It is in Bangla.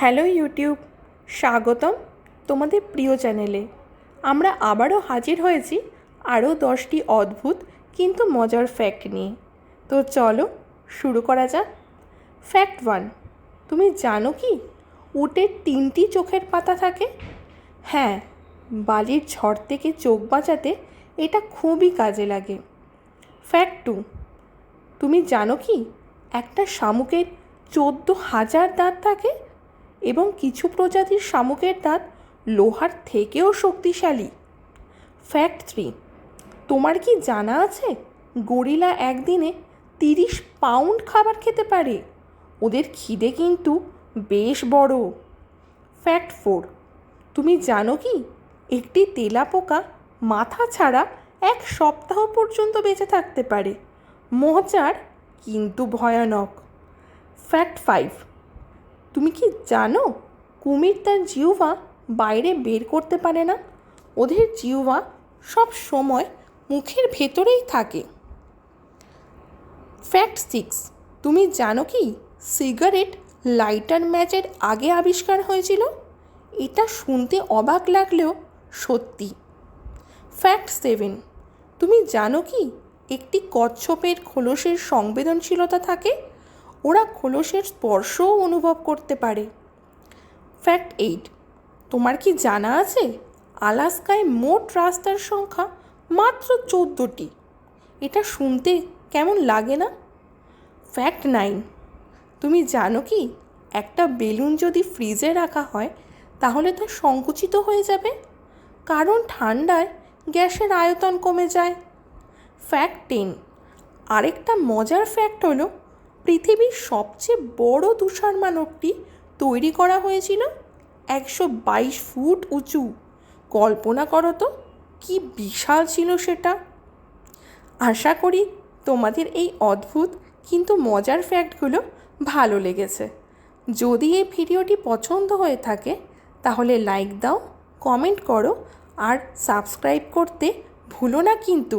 হ্যালো ইউটিউব, স্বাগতম তোমাদের প্রিয় চ্যানেলে। আমরা আবারও হাজির হয়েছি আরও দশটি অদ্ভুত কিন্তু মজার ফ্যাক্ট নিয়ে। তো চলো শুরু করা যাক। ফ্যাক্ট ওয়ান তুমি জানো কি? উটের তিনটি চোখের পাতা থাকে। হ্যাঁ বালির ঝড় থেকে চোখ বাঁচাতে এটা খুবই কাজে লাগে। ফ্যাক্ট টু তুমি জানো কি? একটা শামুকের চোদ্দ হাজার দাঁত থাকে এবং কিছু প্রজাতির শামুকের দাঁত লোহার থেকেও শক্তিশালী। ফ্যাক্ট থ্রি তোমার কি জানা আছে? গরিলা একদিনে তিরিশ পাউন্ড খাবার খেতে পারে। ওদের খিদে কিন্তু বেশ বড়। ফ্যাক্ট ফোর তুমি জানো কি? একটি তেলাপোকা মাথা ছাড়া এক সপ্তাহ পর্যন্ত বেঁচে থাকতে পারে। মজার কিন্তু ভয়ানক। ফ্যাক্ট ফাইভ তুমি কি জানো কুমির তার জিহ্বা বাইরে বের করতে পারে না? ওদের জিহ্বা সব সময় মুখের ভেতরেই থাকে। ফ্যাক্ট সিক্স তুমি জানো কি সিগারেট লাইটার ম্যাচের আগে আবিষ্কার হয়েছিল? এটা শুনতে অবাক লাগলেও সত্যি। ফ্যাক্ট সেভেন তুমি জানো কি একটি কচ্ছপের খোলসের সংবেদনশীলতা থাকে, ওরা খোলসের স্পর্শও অনুভব করতে পারে। ফ্যাক্ট এইট, তোমার কি জানা আছে? আলাস্কায় মোট রাস্তার সংখ্যা মাত্র চোদ্দোটি। এটা শুনতে কেমন লাগে না? ফ্যাক্ট নাইন, তুমি জানো কি? একটা বেলুন যদি ফ্রিজে রাখা হয়, তাহলে তা সংকুচিত হয়ে যাবে। কারণ ঠান্ডায় গ্যাসের আয়তন কমে যায়। ফ্যাক্ট টেন আরেকটা মজার ফ্যাক্ট হলো, পৃথিবীর সবচেয়ে বড় তুষার মানবটি তৈরি করা হয়েছিল একশো বাইশ ফুট উঁচু। কল্পনা করো তো, কি বিশাল ছিল সেটা। আশা করি তোমাদের এই অদ্ভুত কিন্তু মজার ফ্যাক্টগুলো ভালো লেগেছে। যদি এই ভিডিওটি পছন্দ হয়ে থাকে, তাহলে লাইক দাও কমেন্ট করো, আর সাবস্ক্রাইব করতে ভুলো না কিন্তু।